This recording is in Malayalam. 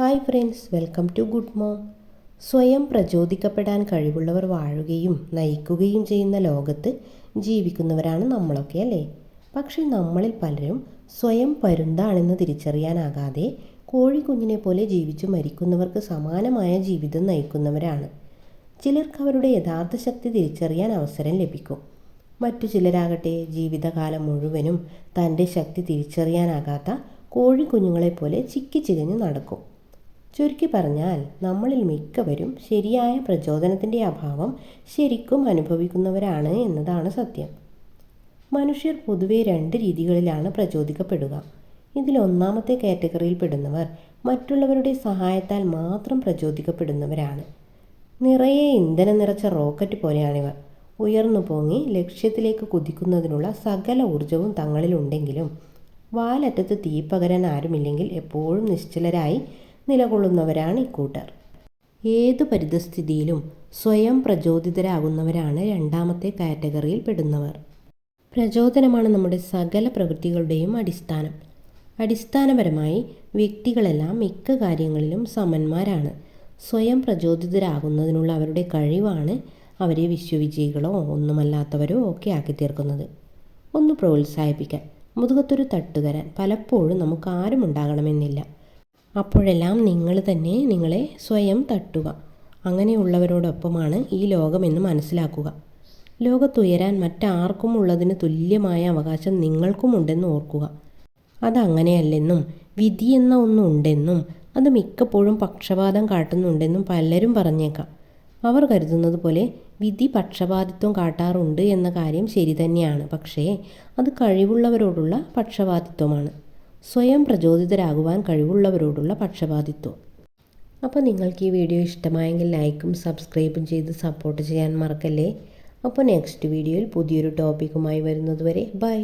Hi friends welcome to good mo. സ്വയം പ്രചോദിക്കപ്പെടാൻ കഴിവുള്ളവർ വാഴുകയും നയിക്കുകയും ചെയ്യുന്ന ലോകത്ത് ജീവിക്കുന്നവരാണ് നമ്മളൊക്കെ അല്ലേ? പക്ഷേ നമ്മളിൽ പലരും സ്വയം പരുന്താണെന്ന് തിരിച്ചറിയാനാകാതെ കോഴിക്കുഞ്ഞിനെ പോലെ ജീവിച്ചു മരിക്കുന്നവർക്ക് സമാനമായ ജീവിതം നയിക്കുന്നവരാണ്. ചിലർക്ക് അവരുടെ യഥാർത്ഥ ശക്തി തിരിച്ചറിയാൻ അവസരം ലഭിക്കും. മറ്റു ചിലരാകട്ടെ ജീവിതകാലം മുഴുവനും തന്റെ ശക്തി തിരിച്ചറിയാനാകാത്ത കോഴിക്കുഞ്ഞുങ്ങളെപ്പോലെ ചിക്കിച്ചിരിഞ്ഞ് നടക്കും. ചുരുക്കി പറഞ്ഞാൽ നമ്മളിൽ മിക്കവരും ശരിയായ പ്രചോദനത്തിന്റെ അഭാവം ശരിക്കും അനുഭവിക്കുന്നവരാണ് എന്നതാണ് സത്യം. മനുഷ്യർ പൊതുവെ രണ്ട് രീതികളിലാണ് പ്രചോദിക്കപ്പെടുക. ഇതിൽ ഒന്നാമത്തെ കാറ്റഗറിയിൽ പെടുന്നവർ മറ്റുള്ളവരുടെ സഹായത്താൽ മാത്രം പ്രചോദിക്കപ്പെടുന്നവരാണ്. നിറയെ ഇന്ധനം നിറച്ച റോക്കറ്റ് പോലെയാണിവർ. ഉയർന്നു പൊങ്ങി ലക്ഷ്യത്തിലേക്ക് കുതിക്കുന്നതിനുള്ള സകല ഊർജവും തങ്ങളിലുണ്ടെങ്കിലും വാലറ്റത്ത് തീ ആരുമില്ലെങ്കിൽ എപ്പോഴും നിശ്ചലരായി നിലകൊള്ളുന്നവരാണ് ഇക്കൂട്ടർ. ഏതു പരിതസ്ഥിതിയിലും സ്വയം പ്രചോദിതരാകുന്നവരാണ് രണ്ടാമത്തെ കാറ്റഗറിയിൽ പെടുന്നവർ. പ്രചോദനമാണ് നമ്മുടെ സകല പ്രവൃത്തികളുടെയും അടിസ്ഥാനം. അടിസ്ഥാനപരമായി വ്യക്തികളെല്ലാം മിക്ക കാര്യങ്ങളിലും സമന്മാരാണ്. സ്വയം പ്രചോദിതരാകുന്നതിനുള്ള അവരുടെ കഴിവാണ് അവരെ വിശ്വവിജയികളോ ഒന്നുമല്ലാത്തവരോ ഒക്കെ ആക്കി തീർക്കുന്നത്. ഒന്ന് പ്രോത്സാഹിപ്പിക്കാൻ. മുതുകത്തൊരു തട്ടുതരാൻ പലപ്പോഴും നമുക്ക് ആരും ഉണ്ടാകണമെന്നില്ല അപ്പോഴെല്ലാം നിങ്ങൾ തന്നെ നിങ്ങളെ സ്വയം തട്ടുക. അങ്ങനെയുള്ളവരോടൊപ്പമാണ് ഈ ലോകമെന്ന് മനസ്സിലാക്കുക. ലോകത്തുയരാൻ മറ്റാർക്കും ഉള്ളതിന് തുല്യമായ അവകാശം നിങ്ങൾക്കുമുണ്ടെന്ന് ഓർക്കുക. അതങ്ങനെയല്ലെന്നും വിധി ഒന്നുണ്ടെന്നും അത് മിക്കപ്പോഴും പക്ഷപാതം കാട്ടുന്നുണ്ടെന്നും പലരും പറഞ്ഞേക്കാം. അവർ കരുതുന്നത് പോലെ വിധി പക്ഷപാതിത്വം കാട്ടാറുണ്ട് എന്ന കാര്യം ശരി തന്നെയാണ്. പക്ഷേ അത് കഴിവുള്ളവരോടുള്ള പക്ഷപാതിത്വമാണ്. സ്വയം പ്രചോദിതരാകുവാൻ കഴിവുള്ളവരോടുള്ള പക്ഷപാതിത്വം. അപ്പോൾ നിങ്ങൾക്ക് ഈ വീഡിയോ ഇഷ്ടമായെങ്കിൽ ലൈക്കും സബ്സ്ക്രൈബും ചെയ്ത് സപ്പോർട്ട് ചെയ്യാൻ മറക്കല്ലേ? അപ്പോൾ നെക്സ്റ്റ് വീഡിയോയിൽ പുതിയൊരു ടോപ്പിക്കുമായി വരുന്നതുവരെ ബൈ.